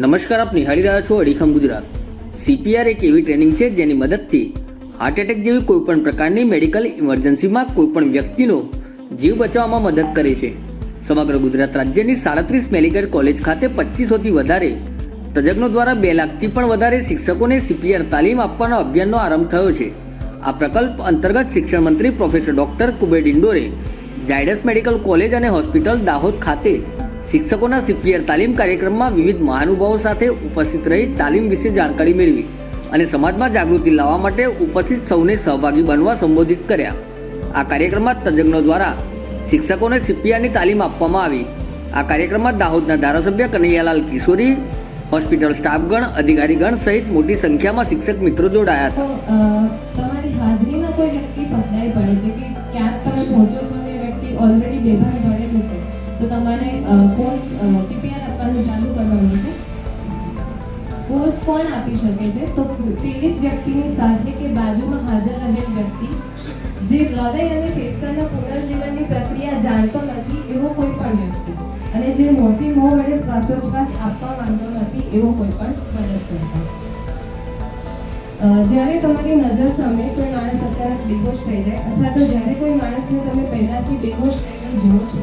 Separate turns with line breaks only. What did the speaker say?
નમસ્કાર, આપ નિહાળી રહ્યા છો અડીખમ ગુજરાત. સીપીઆર એક એવી ટ્રેનિંગ છે જેની મદદથી હાર્ટ એટેક જેવી કોઈપણ પ્રકારની મેડિકલ ઇમરજન્સીમાં કોઈપણ વ્યક્તિનો જીવ બચાવવામાં મદદ કરે છે. સમગ્ર ગુજરાત રાજ્યની સાડત્રીસ મેડિકલ કોલેજ ખાતે પચીસોથી વધારે તજજ્ઞો દ્વારા બે લાખથી પણ વધારે શિક્ષકોને સીપીઆર તાલીમ આપવાનો અભિયાનનો આરંભ થયો છે. આ પ્રકલ્પ અંતર્ગત શિક્ષણ મંત્રી પ્રોફેસર ડોક્ટર કુબેર ડિંડોરે ઝાયડસ મેડિકલ કોલેજ અને હોસ્પિટલ દાહોદ ખાતે શિક્ષકોના સીપીઆર તાલીમ કાર્યક્રમમાં વિવિધ મહાનુભાવો સાથે ઉપસ્થિત રહી તાલીમ વિશે જાણકારી મેળવી અને સમાજમાં જાગૃતિ લાવવા માટે ઉપસ્થિત સૌને સહભાગી બનવા સંબોધિત કર્યા. આ કાર્યક્રમમાં તજજ્ઞો દ્વારા શિક્ષકોને સીપીઆરની તાલીમ આપવામાં આવી. આ કાર્યક્રમમાં દાહોદના ધારાસભ્ય કનૈયાલાલ કિશોરી, હોસ્પિટલ સ્ટાફગણ, અધિકારીગણ સહિત મોટી સંખ્યામાં શિક્ષક મિત્રો જોડાયા હતા.
કોઈ વ્યક્તિ ફસડાઈ પડે છે કે ક્યાંક તમે પહોંચો છો અને વ્યક્તિ ઓલરેડી બેભાન પડેલું છે? તો તમારે કોર્સ સીપીઆર આપવાનું ચાલુ કરવાનું છે. કોર્સ કોણ આપી શકે છે? તો પીડિત વ્યક્તિની સાથે કે બાજુમાં હાજર રહેલ વ્યક્તિ, જે હૃદય અને ફેફસાના પુનર્જીવનની પ્રક્રિયા જાણતો નથી, એવો કોઈ પણ વ્યક્તિ. અને જે મોંથી મોં વડે શ્વાસોચ્છ્વાસ આપવા માંગતો નથી, એવો કોઈ પણ મદદ કરતા જ્યારે તમારી નજર સામે કોઈ માણસ અચાનક બેહોશ થઈ જાય, અથવા તો જ્યારે કોઈ માણસને તમે પહેલાથી બેહોશ થઈને જુઓ છો